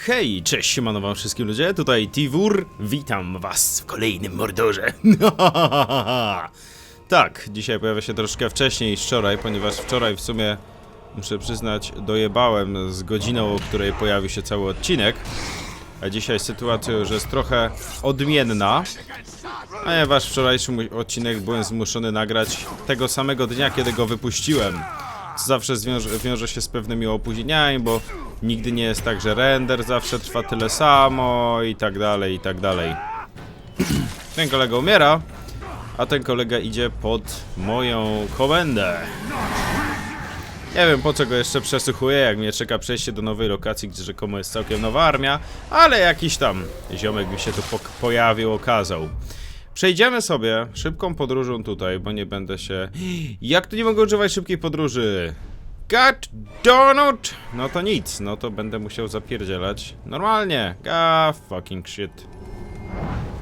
Hej, cześć, siemano wam wszystkim ludzie, tutaj Tiwur, witam was w kolejnym mordorze. tak, dzisiaj pojawia się troszkę wcześniej niż wczoraj, ponieważ wczoraj w sumie, muszę przyznać, dojebałem z godziną, o której pojawił się cały odcinek. A dzisiaj sytuacja już jest trochę odmienna, ponieważ wczorajszy odcinek byłem zmuszony nagrać tego samego dnia, kiedy go wypuściłem. Co zawsze wiąże się z pewnymi opóźnieniami, bo nigdy nie jest tak, że render zawsze trwa tyle samo i tak dalej, i tak dalej. Ten kolega umiera, a ten kolega idzie pod moją komendę. Nie wiem po co go jeszcze przesłuchuję, jak mnie czeka przejście do nowej lokacji, gdzie rzekomo jest całkiem nowa armia, ale jakiś tam ziomek mi się tu po pojawił, okazał. Przejdziemy sobie szybką podróżą tutaj, bo nie będę się... Jak tu nie mogę używać szybkiej podróży? God donut! No to nic, no to będę musiał zapierdzielać. Normalnie. Ah, fucking shit.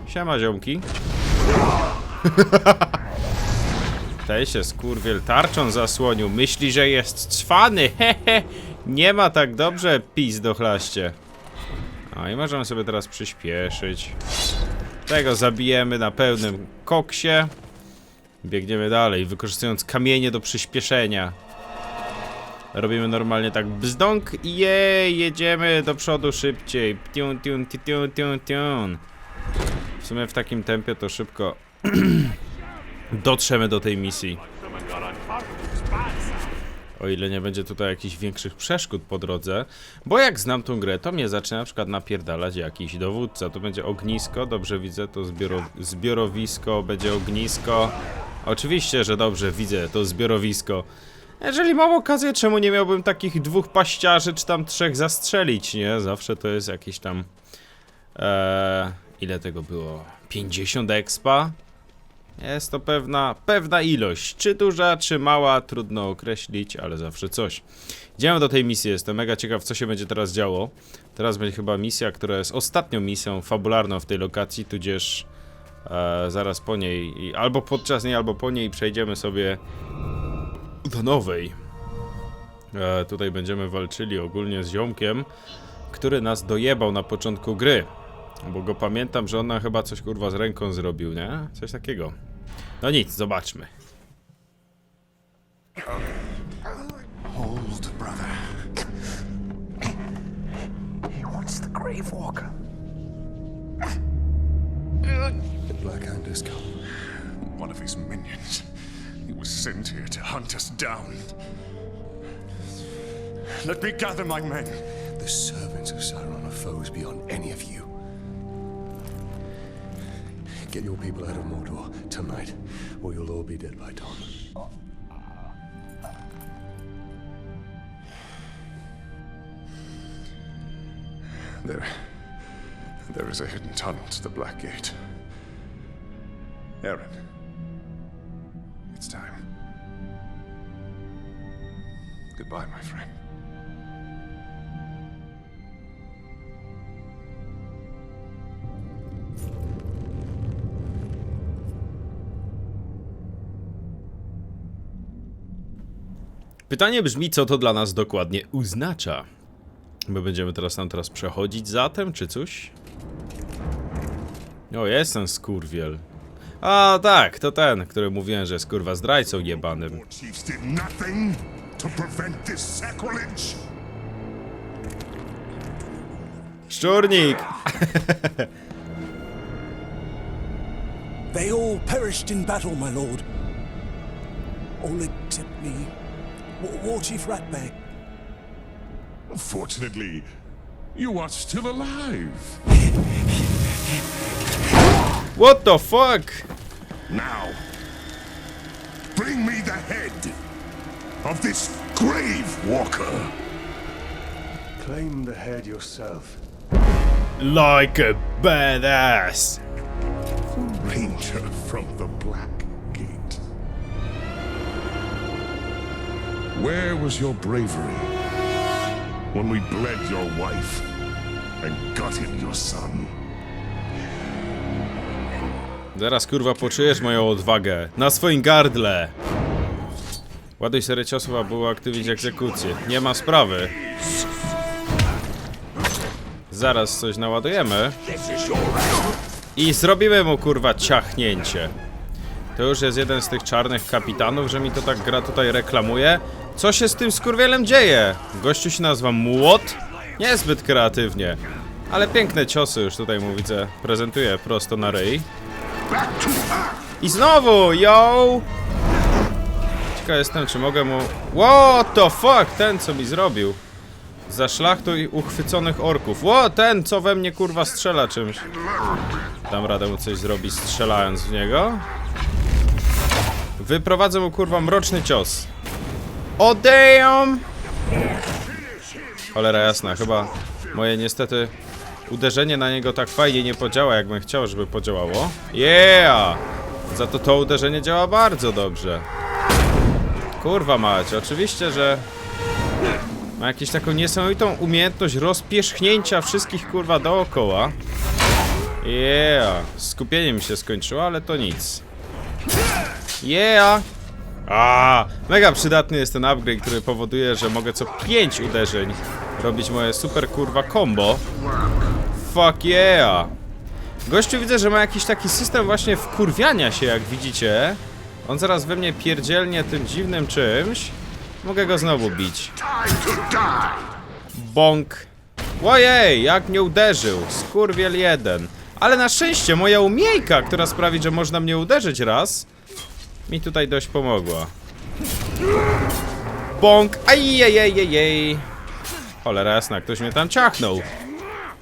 Siema ziomki. Tej się skurwiel tarczą zasłonił. Myśli, że jest cwany. Hehe. Nie ma tak dobrze, pis do chlaście. No i możemy sobie teraz przyspieszyć. Tego zabijemy na pełnym koksie. Biegniemy dalej, wykorzystując kamienie do przyspieszenia. Robimy normalnie tak bzdąk i jej, jedziemy do przodu szybciej. Tiun, ti, tiun, tiun, tiun. W sumie w takim tempie to szybko dotrzemy do tej misji. O ile nie będzie tutaj jakichś większych przeszkód po drodze. Bo jak znam tą grę, to mnie zaczyna na przykład napierdalać jakiś dowódca. To będzie ognisko, dobrze widzę, to zbioro, zbiorowisko, będzie ognisko. Oczywiście, że dobrze widzę, to zbiorowisko. Jeżeli mam okazję, czemu nie miałbym takich dwóch paściarzy, czy tam trzech zastrzelić, nie? Zawsze to jest jakieś tam... Eee, ile tego było? 50 expa? Jest to pewna, pewna ilość. Czy duża, czy mała, trudno określić, ale zawsze coś. Idziemy do tej misji, jestem mega ciekaw, co się będzie teraz działo. Teraz będzie chyba misja, która jest ostatnią misją fabularną w tej lokacji, tudzież e, zaraz po niej, albo podczas niej, albo po niej przejdziemy sobie do nowej. E, tutaj będziemy walczyli ogólnie z ziomkiem, który nas dojebał na początku gry. Bo go pamiętam, że ona chyba coś kurwa z ręką zrobił, nie? Coś takiego. No nic, zobaczmy. Hold, brother. He wants the Grave Walker. The Black Hand come. One of his minions. He was sent here to hunt us down. Let me gather my men. The servants of Sauron are foes beyond any of you. Get your people out of Mordor tonight, or you'll all be dead by dawn. There. There is a hidden tunnel to the Black Gate. Aaron. Goodbye, my friend. Pytanie brzmi, co to dla nas dokładnie oznacza. My będziemy teraz tam teraz przechodzić zatem, czy coś? O, jest ten skurwiel. A, tak, to ten, który mówiłem, że jest kurwa zdrajcą jebanym. Your chiefs did nothing to prevent this sacrilege. Szczurnik! They all perished in battle, my lord. All except me. War, War Chief Ratbag. Fortunately, you are still alive. What the fuck? Now, bring me the head of this grave walker. Claim the head yourself. Like a badass! Ranger from the Black Gate. Where was your bravery when we bled your wife and gutted your son? Zaraz kurwa poczujesz moją odwagę. Na swoim gardle! Ładuj serię ciosów, aby uaktywnić egzekucję. Nie ma sprawy. Zaraz coś naładujemy. I zrobimy mu kurwa ciachnięcie. To już jest jeden z tych czarnych kapitanów, że mi to tak gra tutaj reklamuje. Co się z tym skurwielem dzieje? Gościu się nazywa Młot? Niezbyt kreatywnie. Ale piękne ciosy już tutaj mu widzę. Prezentuje prosto na ryj. I znowu, yo! Ciekaw jestem, czy mogę mu... What the fuck? Ten, co mi zrobił. Za szlachtu i uchwyconych orków. Ło, ten, co we mnie kurwa strzela czymś. Dam radę mu coś zrobić strzelając w niego. Wyprowadzę mu kurwa mroczny cios. O damn! Cholera jasna, chyba moje niestety uderzenie na niego tak fajnie nie podziała, jakbym chciał, żeby podziałało. Yeah! Za to to uderzenie działa bardzo dobrze. Kurwa mać, oczywiście, że ma jakąś taką niesamowitą umiejętność rozpierzchnięcia wszystkich kurwa dookoła. Yeah! Skupienie mi się skończyło, ale to nic. Yeah! A, mega przydatny jest ten upgrade, który powoduje, że mogę co 5 uderzeń robić moje super kurwa combo. Fuck yeah! Gościu widzę, że ma jakiś taki system właśnie wkurwiania się, jak widzicie. On zaraz we mnie pierdzielnie tym dziwnym czymś. Mogę go znowu bić. Bąk. Ojej, jak mnie uderzył. Skurwiel jeden. Ale na szczęście moja umiejka, która sprawi, że można mnie uderzyć raz, mi tutaj dość pomogła. Bąk. Ajajajajaj. Cholera jasna, ktoś mnie tam ciachnął.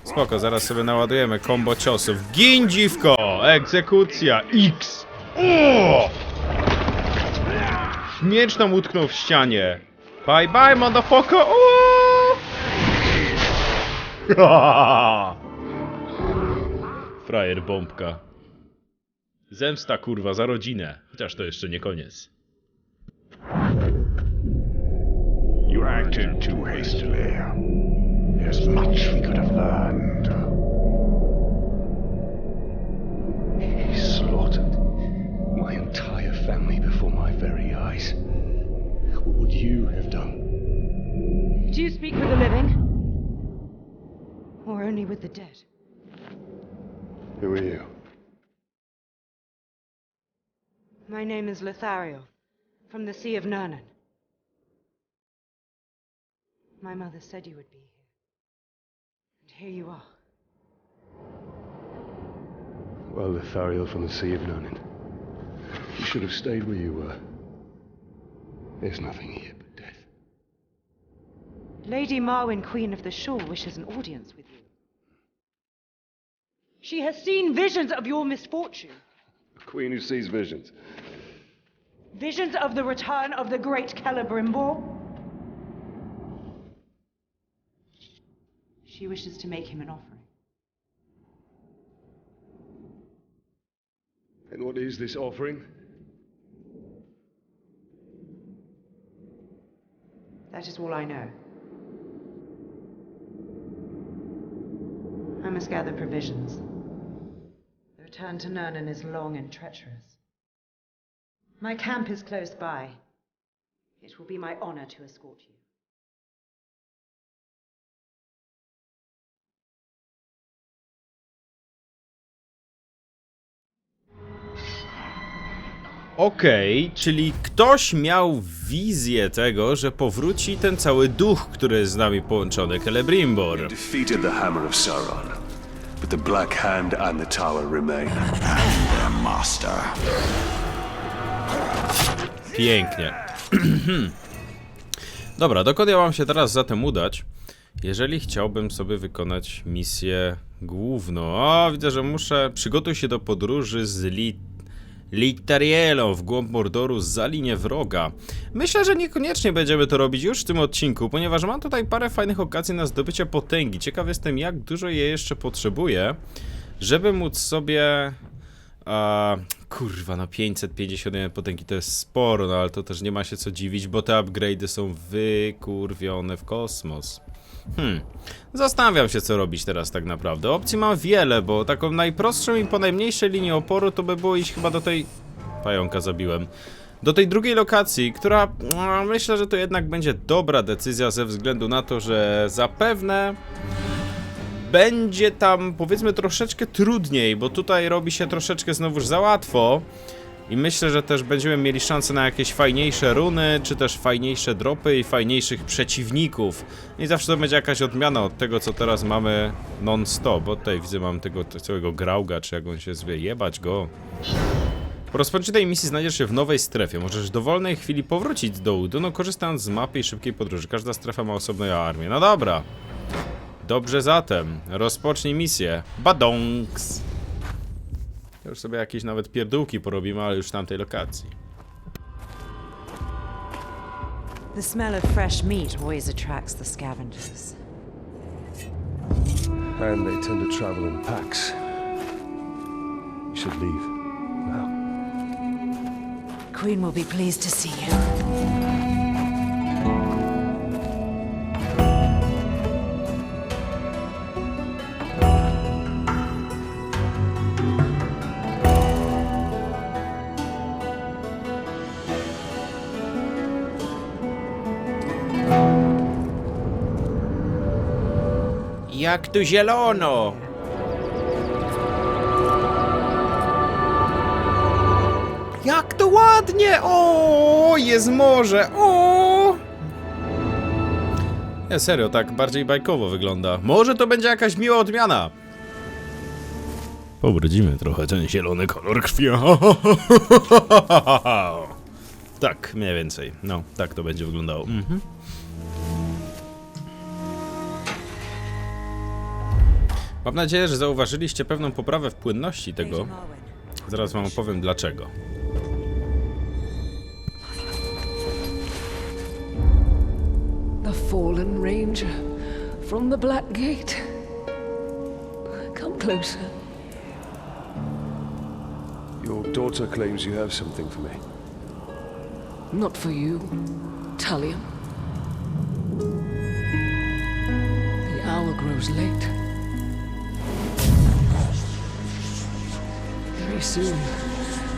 Spoko, zaraz sobie naładujemy combo ciosów. Gin dziwko! Egzekucja! X! O! Miecz nam utknął w ścianie. Bye bye, motherfucker! Frajer bombka. Zemsta kurwa za rodzinę. Chociaż to jeszcze nie koniec. You acted too hastily. There's much we could have learned. He slaughtered eyes. What would you have done? Do you speak with the living? Or only with the dead? Who are you? My name is Lothario, from the Sea of Nernan. My mother said you would be here. And here you are. Well, Lithariel from the Sea of Nunin. You should have stayed where you were. There's nothing here but death. Lady Marwyn, Queen of the Shore, wishes an audience with you. She has seen visions of your misfortune. A queen who sees visions. Visions of the return of the great Celebrimbor. She wishes to make him an offering. And what is this offering? That is all I know. I must gather provisions. The return to Nernan is long and treacherous. My camp is close by. It will be my honor to escort you. Okej, czyli ktoś miał wizję tego, że powróci ten cały duch, który jest z nami połączony, Celebrimbor. defeated the Hammer of Sauron, but the Black Hand and the Tower remain. Their master. Pięknie. Dobra, dokąd ja mam się teraz zatem udać? Jeżeli chciałbym sobie wykonać misję główną. O, widzę, że muszę. Przygotuj się do podróży z Lit. Liktarielą w głąb Mordoru za linię wroga. Myślę, że niekoniecznie będziemy to robić już w tym odcinku, ponieważ mam tutaj parę fajnych okazji na zdobycie potęgi. Ciekaw jestem, jak dużo je jeszcze potrzebuję, żeby móc sobie a, kurwa, no 551 potęgi to jest sporo, no ale to też nie ma się co dziwić, bo te upgrade'y są wykurwione w kosmos. Hmm, zastanawiam się co robić teraz tak naprawdę. Opcji mam wiele, bo taką najprostszą i po najmniejszej linii oporu to by było iść chyba do tej... Pająka zabiłem. Do tej drugiej lokacji, która no, myślę, że to jednak będzie dobra decyzja ze względu na to, że zapewne będzie tam powiedzmy troszeczkę trudniej, bo tutaj robi się troszeczkę znowuż za łatwo. I myślę, że też będziemy mieli szansę na jakieś fajniejsze runy, czy też fajniejsze dropy i fajniejszych przeciwników. I zawsze to będzie jakaś odmiana od tego, co teraz mamy non-stop. Bo tutaj widzę, mam tego całego grauga, czy jak on się zwie, jebać go. Po rozpoczęciu tej misji znajdziesz się w nowej strefie. Możesz w dowolnej chwili powrócić do Udu, korzystając z mapy i szybkiej podróży. Każda strefa ma osobną armię. No dobra. Dobrze zatem, rozpocznij misję. Badonks! Już sobie jakieś nawet pierdółki porobimy, ale już w tamtej lokacji. The smell of fresh meat always attracts the scavengers. And they tend to travel in packs. You should leave. Now. Queen will be pleased to see you. Jak tu zielono! Jak to ładnie! O, jest morze! O! Nie, serio, tak bardziej bajkowo wygląda. Może to będzie jakaś miła odmiana. Pobrudzimy trochę ten zielony kolor krwi. tak, mniej więcej. No, tak to będzie wyglądało. Mhm. Mam nadzieję, że zauważyliście pewną poprawę w płynności tego. Zaraz wam opowiem dlaczego. The fallen ranger from the Black Gate. Come closer. Your daughter claims you have something for me. Not for you, Talion. The hour grows late. Very soon,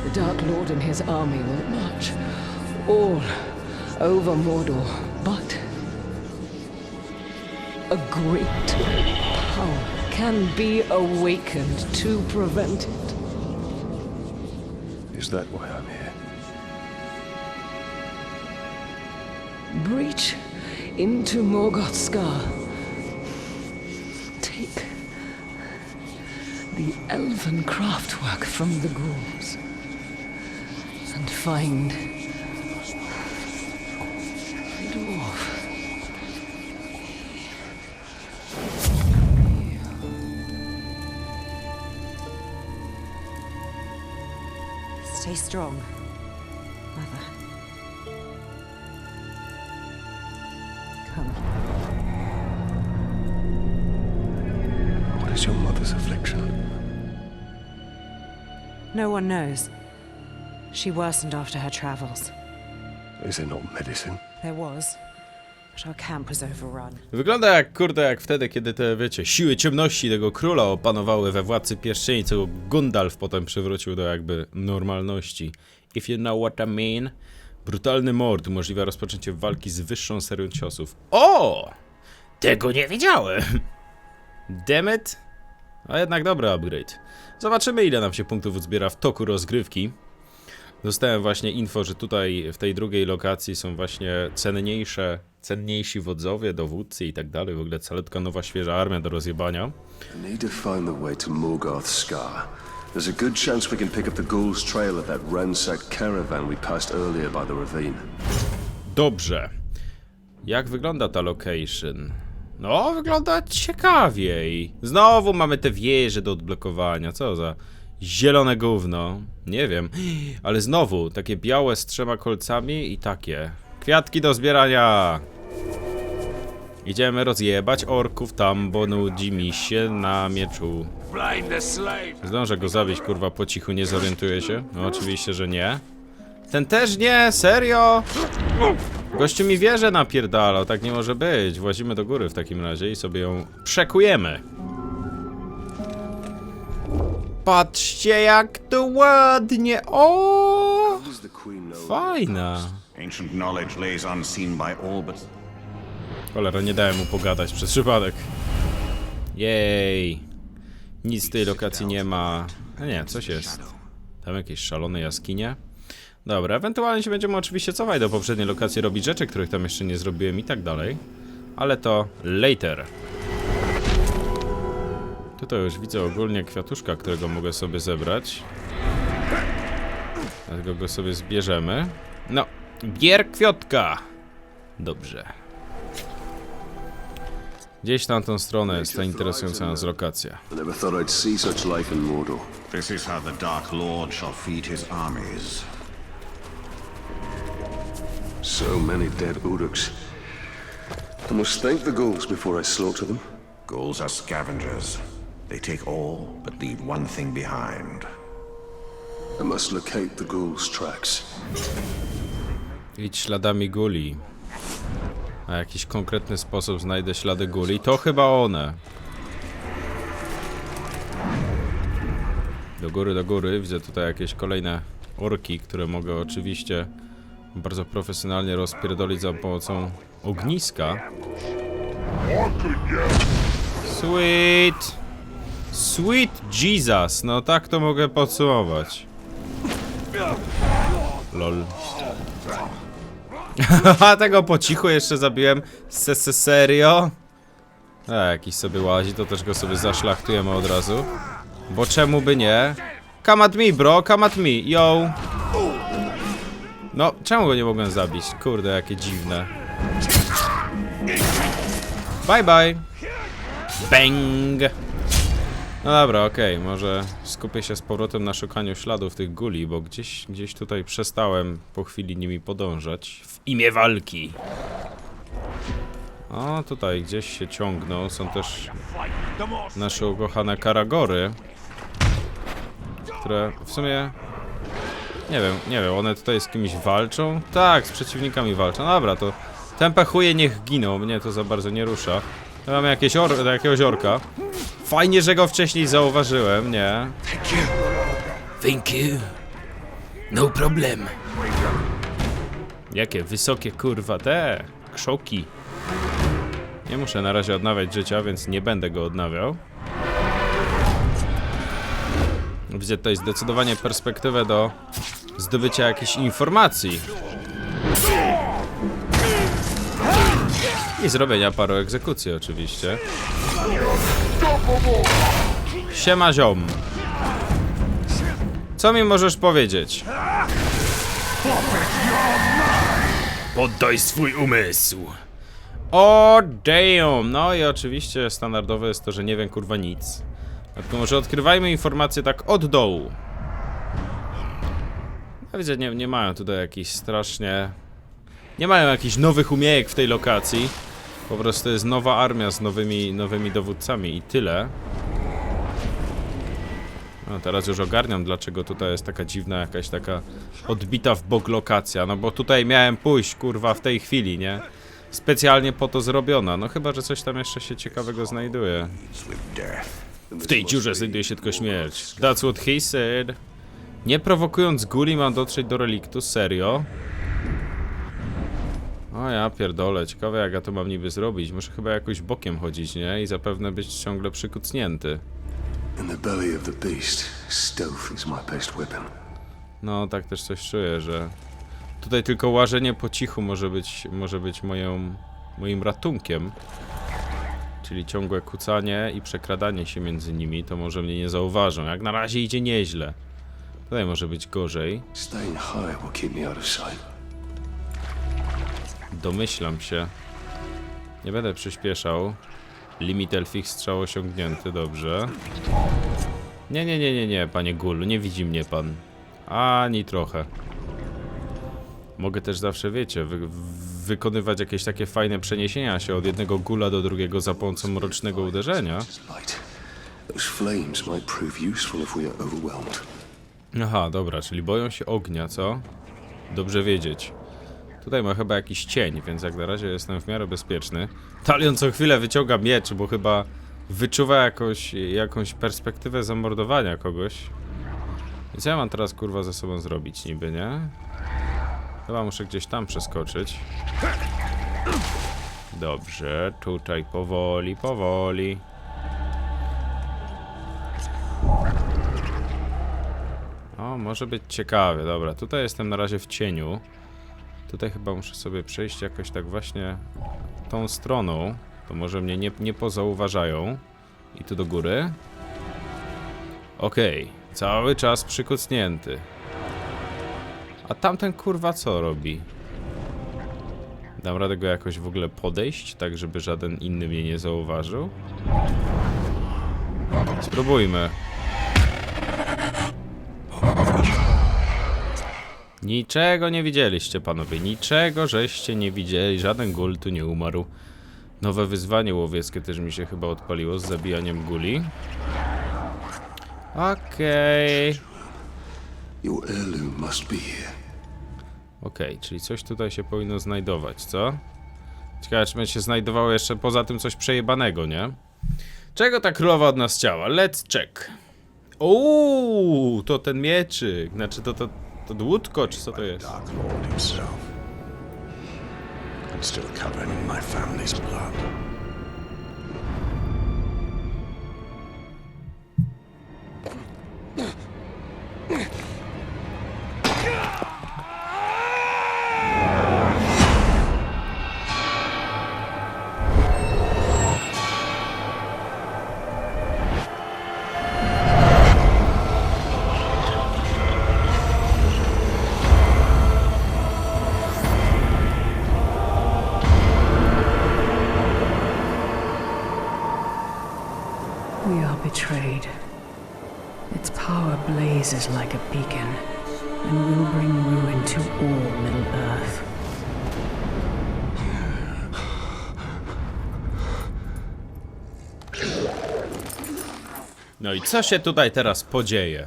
the Dark Lord and his army will march all over Mordor. But a great power can be awakened to prevent it. Is that why I'm here? breach into Morgoth's Scar. Elven craftwork from the ghouls and find the dwarf. Stay strong, Mother. Come. What is your mother's affliction? No one knows. She worsened after her travels. Is there not medicine? There was, but our camp was overrun. Wygląda jak, kurde, jak wtedy, kiedy te, wiecie, siły ciemności tego króla opanowały we Władcy Pierścieni, co Gundalf potem przywrócił do jakby normalności. If you know what I mean. Brutalny mord umożliwia rozpoczęcie walki z wyższą serią ciosów. O! Tego nie wiedziałem! Demet? A jednak dobry upgrade. Zobaczymy ile nam się punktów uzbiera w toku rozgrywki. Dostałem właśnie info, że tutaj w tej drugiej lokacji są właśnie cenniejsze, cenniejsi wodzowie, dowódcy i tak dalej. W ogóle caletka nowa, świeża armia do rozjebania. I need to find the way to Morgoth's Scar. There's a good chance we can pick up the Ghoul's trail of that ransacked caravan we passed earlier by the ravine. Dobrze. Jak wygląda ta location? No, wygląda ciekawiej. Znowu mamy te wieże do odblokowania. Co za zielone gówno. Nie wiem. Ale znowu, takie białe z trzema kolcami i takie. Kwiatki do zbierania. Idziemy rozjebać orków tam, bo nudzi mi się na mieczu. Zdążę go zabić, kurwa, po cichu, nie zorientuję się. No oczywiście, że nie. Ten też nie, serio? Gościu mi wieżę napierdalał, tak nie może być. Włazimy do góry w takim razie i sobie ją przekujemy. Patrzcie jak to ładnie, o! Fajna. Ancient knowledge lays unseen by all but Cholera, nie dałem mu pogadać przez przypadek. Jej. Nic w tej lokacji nie ma. A nie, coś jest. Tam jakieś szalone jaskinie. Dobra, ewentualnie się będziemy oczywiście cofać do poprzedniej lokacji, robić rzeczy, których tam jeszcze nie zrobiłem i tak dalej. Ale to later. Tutaj już widzę ogólnie kwiatuszka, którego mogę sobie zebrać. Dlatego go sobie zbierzemy. No, bier kwiatka! Dobrze. Gdzieś na tą stronę jest ta interesująca nas lokacja. I never thought I'd see such life in Mordor. This is how the Dark Lord shall feed his armies. So many dead Uruks. I must thank the ghouls before I slaughter them. Ghouls are scavengers. They take all, but leave one thing behind. I must locate the ghouls' tracks. Idź śladami guli. A jakiś konkretny sposób znajdę ślady guli, to chyba one. Do góry, do góry. Widzę tutaj jakieś kolejne orki, które mogę oczywiście bardzo profesjonalnie rozpierdolić za pomocą ogniska. Sweet! Sweet Jesus! No tak to mogę podsumować. Lol. Haha, tego po cichu jeszcze zabiłem. Se, se serio? A, jakiś sobie łazi, to też go sobie zaszlachtujemy od razu. Bo czemu by nie? Come at me, bro, come at me, yo! No, czemu go nie mogłem zabić? Kurde, jakie dziwne. Bye, bye! Bang! No dobra, okej, może skupię się z powrotem na szukaniu śladów tych guli, bo gdzieś, gdzieś tutaj przestałem po chwili nimi podążać. W imię walki! O, tutaj gdzieś się ciągną, są też nasze ukochane karagory, które w sumie... Nie wiem, nie wiem, one tutaj z kimś walczą? Tak, z przeciwnikami walczą, dobra, to tempe chuje niech giną, mnie to za bardzo nie rusza. Ja mam jakieś or jakiegoś orka. Fajnie, że go wcześniej zauważyłem, nie? Thank you. No problem. Jakie wysokie kurwa te krzoki. Nie muszę na razie odnawiać życia, więc nie będę go odnawiał. Widzę tutaj zdecydowanie perspektywę do zdobycia jakichś informacji. I zrobienia paru egzekucji oczywiście. Siema ziom. Co mi możesz powiedzieć? Poddaj swój umysł. O damn! No i oczywiście standardowe jest to, że nie wiem kurwa nic. Tylko może odkrywajmy informacje tak od dołu. Ja widzę, nie, nie mają tutaj jakichś strasznie... Nie mają jakichś nowych umiejek w tej lokacji. Po prostu jest nowa armia z nowymi, nowymi dowódcami i tyle. No teraz już ogarniam, dlaczego tutaj jest taka dziwna, jakaś taka odbita w bok lokacja. No bo tutaj miałem pójść, kurwa, w tej chwili, nie? Specjalnie po to zrobiona. No chyba, że coś tam jeszcze się ciekawego znajduje. W tej dziurze znajduje się tylko śmierć. That's what he said. Nie prowokując guli mam dotrzeć do reliktu, serio? O ja pierdolę, ciekawe jak ja to mam niby zrobić. Muszę chyba jakoś bokiem chodzić, nie? I zapewne być ciągle przykucnięty. No, tak też coś czuję, że tutaj tylko łażenie po cichu może być, może być moją, moim ratunkiem. Czyli ciągłe kucanie i przekradanie się między nimi, to może mnie nie zauważą. Jak na razie idzie nieźle. Tutaj może być gorzej. Staying high will keep me out of sight. Domyślam się. Nie będę przyspieszał. Limit elfich strzał osiągnięty, dobrze. Nie, nie, nie, nie, nie, panie Gul, nie widzi mnie pan. Ani trochę. Mogę też zawsze, wiecie, wy wykonywać jakieś takie fajne przeniesienia się od jednego gula do drugiego za pomocą mrocznego uderzenia. Those flames might prove useful if we are overwhelmed. Aha, dobra, czyli boją się ognia, co? Dobrze wiedzieć. Tutaj ma chyba jakiś cień, więc jak na razie jestem w miarę bezpieczny. Talion co chwilę wyciąga miecz, bo chyba wyczuwa jakąś, jakąś perspektywę zamordowania kogoś. I co ja mam teraz kurwa ze sobą zrobić niby, nie? Chyba muszę gdzieś tam przeskoczyć. Dobrze, tutaj powoli, powoli. Może być ciekawie. Dobra, tutaj jestem na razie w cieniu. Tutaj chyba muszę sobie przejść jakoś tak właśnie tą stroną. To może mnie nie, nie pozauważają. I tu do góry. Okej, cały czas przykucnięty. A tamten kurwa co robi? Dam radę go jakoś w ogóle podejść, tak żeby żaden inny mnie nie zauważył? Spróbujmy. Niczego nie widzieliście, panowie. Niczego żeście nie widzieli. Żaden gul tu nie umarł. Nowe wyzwanie łowieckie też mi się chyba odpaliło z zabijaniem guli. Okej. Here. Okej, czyli coś tutaj się powinno znajdować, co? Ciekawe, czy będzie się znajdowało jeszcze poza tym coś przejebanego, nie? Czego ta królowa od nas chciała? Let's check. Uuu, to ten mieczyk. Znaczy, to, to, to łódko, czy co to jest? Still covered in my family's blood. Co się tutaj teraz podzieje?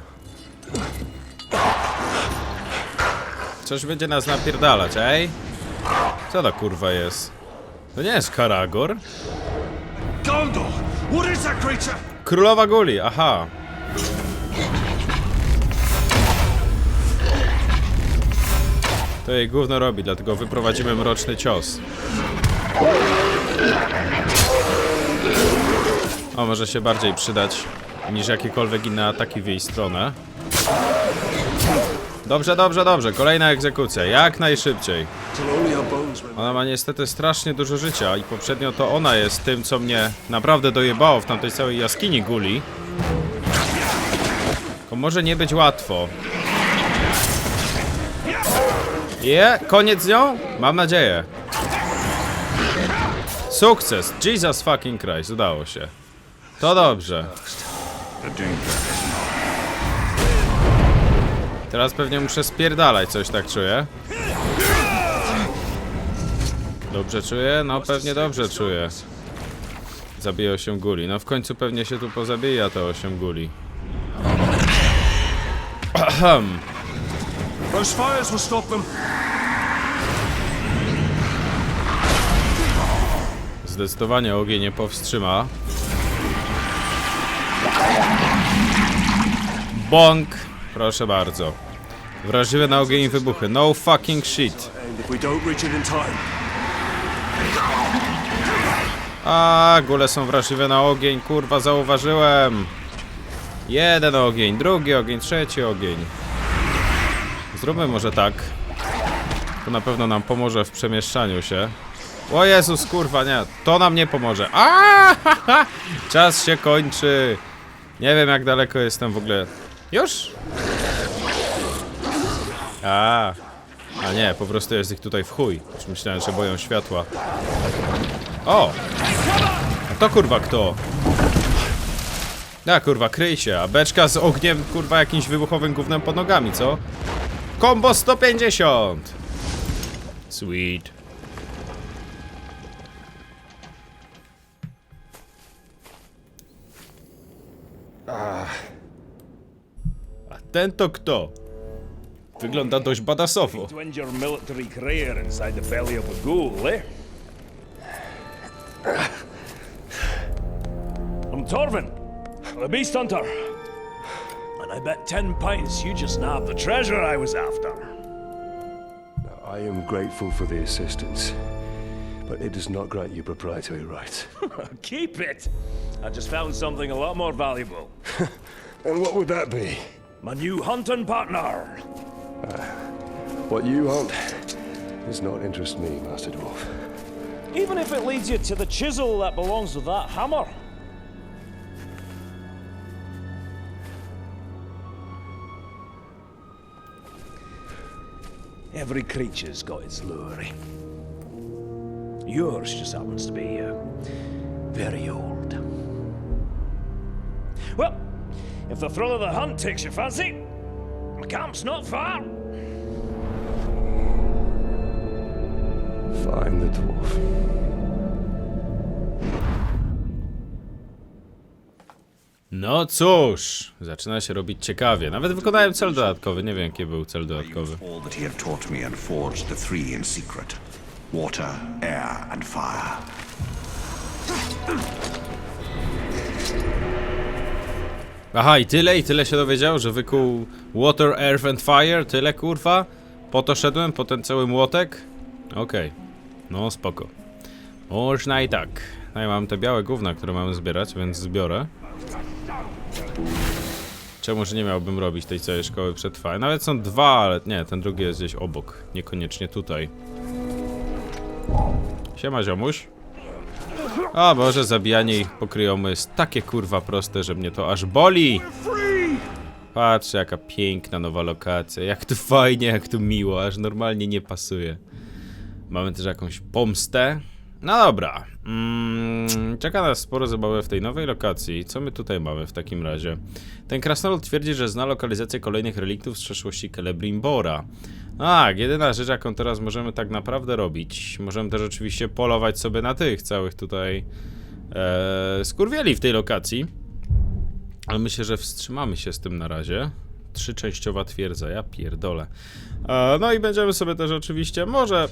Coś będzie nas napierdalać, ej? Co to kurwa jest? To nie jest Karagor? Gondor! What is that creature? Królowa Guli, aha. To jej gówno robi, dlatego wyprowadzimy mroczny cios. O, może się bardziej przydać niż jakiekolwiek inne ataki w jej stronę. Dobrze, dobrze, dobrze. Kolejna egzekucja. Jak najszybciej. Ona ma niestety strasznie dużo życia i poprzednio to ona jest tym, co mnie naprawdę dojebało w tamtej całej jaskini guli. To może nie być łatwo. Je, koniec z nią? Mam nadzieję. Sukces! Jesus fucking Christ, udało się. To dobrze. Teraz pewnie muszę spierdalać, coś tak czuję. Dobrze czuję? No pewnie dobrze czuję. Zabije 8 guli. No w końcu pewnie się tu pozabija te 8 guli. Ahem. Zdecydowanie ogień nie powstrzyma. Bonk! Proszę bardzo. Wrażliwe na ogień i wybuchy. No fucking shit. A, góle są wrażliwe na ogień, kurwa, zauważyłem. Jeden ogień, drugi ogień, trzeci ogień. Zróbmy może tak. To na pewno nam pomoże w przemieszczaniu się. O Jezus, kurwa, nie, to nam nie pomoże. A. Czas się kończy. Nie wiem, jak daleko jestem w ogóle. Już? A, a nie, po prostu jest ich tutaj w chuj. Już myślałem, że boją światła. O! A to kurwa kto? A kurwa, kryj się, a beczka z ogniem, kurwa, jakimś wybuchowym gównem pod nogami, co? Combo 150! Sweet. Ten to kto? Wygląda dość badasowo. To end your military career inside the belly of a ghoul, eh? I'm Torvin, the Beast Hunter. And I bet ten pints you just nabbed the treasure I was after. I am grateful for the assistance, but it does not grant you proprietary rights. Keep it! I just found something a lot more valuable. And what would that be? My new hunting partner. What you hunt does not interest me, Master Dwarf. Even if it leads you to the chisel that belongs to that hammer. Every creature's got its lure. Yours just happens to be uh, very old. Well, if the thrill of the hunt takes your fancy, my camp's not far. Find the dwarf. No cóż, zaczyna się robić ciekawie. Nawet wykonałem cel dodatkowy, nie wiem jaki był cel dodatkowy. the water, air, and fire. Aha, i tyle, i tyle się dowiedział, że wykuł Water, Earth and Fire, tyle kurwa? Po to szedłem, po ten cały młotek? Okej, no spoko. Można i tak. No i mam te białe gówna, które mamy zbierać, więc zbiorę. Czemu, że nie miałbym robić tej całej szkoły przetrwania? Nawet są dwa, ale nie, ten drugi jest gdzieś obok, niekoniecznie tutaj. Siema ziomuś. O Boże, zabijanie ich pokryjomu jest takie kurwa proste, że mnie to aż boli. Patrz, jaka piękna nowa lokacja. Jak tu fajnie, jak tu miło, aż normalnie nie pasuje. Mamy też jakąś pomstę. No dobra. Mm, czeka nas sporo zabawy w tej nowej lokacji. Co my tutaj mamy w takim razie? Ten krasnolud twierdzi, że zna lokalizację kolejnych reliktów z przeszłości Celebrimbora. Tak, jedyna rzecz, jaką teraz możemy tak naprawdę robić. Możemy też oczywiście polować sobie na tych całych tutaj e, skurwieli w tej lokacji. Ale myślę, że wstrzymamy się z tym na razie. Trzyczęściowa twierdza, ja pierdolę. E, no i będziemy sobie też oczywiście, może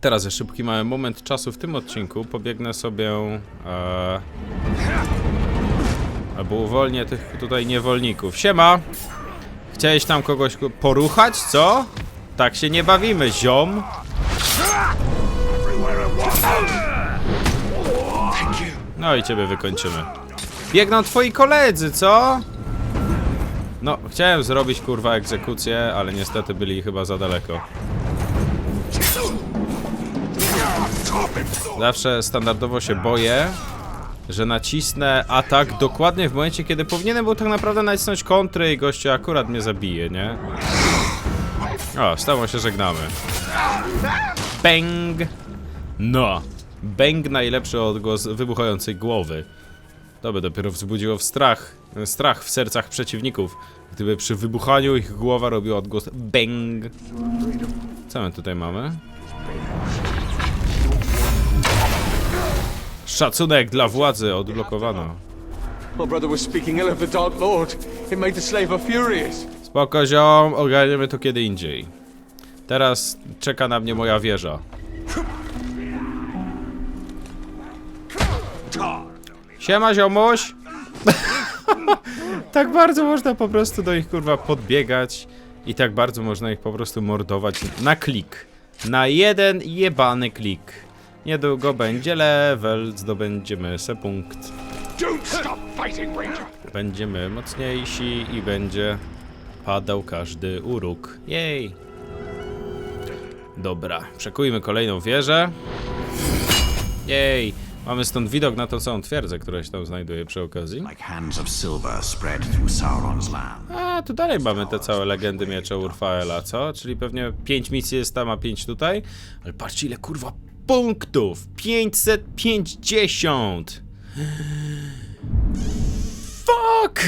Teraz jest szybki mały moment czasu w tym odcinku. Pobiegnę sobie. E, albo uwolnię tych tutaj niewolników. Siema! Chciałeś tam kogoś poruchać, co? Tak się nie bawimy, ziom. No i ciebie wykończymy. Biegną twoi koledzy, co? No, chciałem zrobić kurwa egzekucję, ale niestety byli chyba za daleko. Zawsze standardowo się boję, że nacisnę atak dokładnie w momencie, kiedy powinienem był tak naprawdę nacisnąć kontry i gościu akurat mnie zabije, nie? O, z tobą się żegnamy. Bang! No. Bang najlepszy odgłos wybuchającej głowy. To by dopiero wzbudziło w strach, strach w sercach przeciwników, gdyby przy wybuchaniu ich głowa robiła odgłos bang. Co my tutaj mamy? Szacunek dla władzy odblokowano. My brother was speaking ill of the Dark Lord. It made the slaver furious. Spoko ziom, ogarniemy to kiedy indziej. Teraz czeka na mnie moja wieża. Siema ziomuś! tak bardzo można po prostu do nich kurwa podbiegać i tak bardzo można ich po prostu mordować na klik. Na jeden jebany klik. Niedługo będzie level, zdobędziemy se punkt. Don't stop fighting, Ranger! Będziemy mocniejsi i będzie padał każdy uruk. Jej! Dobra, przekujmy kolejną wieżę. Jej! Mamy stąd widok na tą całą twierdzę, która się tam znajduje przy okazji. Like hands of silver spread through Sauron's land. A, tu dalej mamy te całe legendy miecza Urfaela, co? Czyli pewnie 5 misji jest tam, a 5 tutaj. Ale patrzcie ile kurwa punktów! 550! Fuck!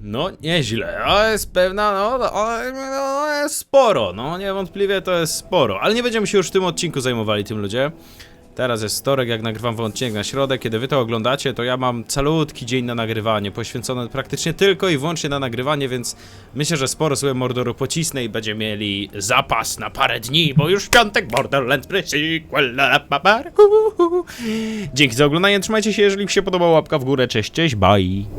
No, nieźle, ale jest pewna, no, no, no, jest sporo, no, niewątpliwie to jest sporo, ale nie będziemy się już w tym odcinku zajmowali tym ludzie. Teraz jest wtorek, jak nagrywam wam odcinek na środę, kiedy wy to oglądacie, to ja mam calutki dzień na nagrywanie, poświęcony praktycznie tylko i wyłącznie na nagrywanie, więc myślę, że sporo sobie Mordoru pocisnę i będziemy mieli zapas na parę dni, bo już w piątek Borderlands hu. Dzięki za oglądanie, trzymajcie się, jeżeli się podobała łapka w górę, cześć, cześć, bye!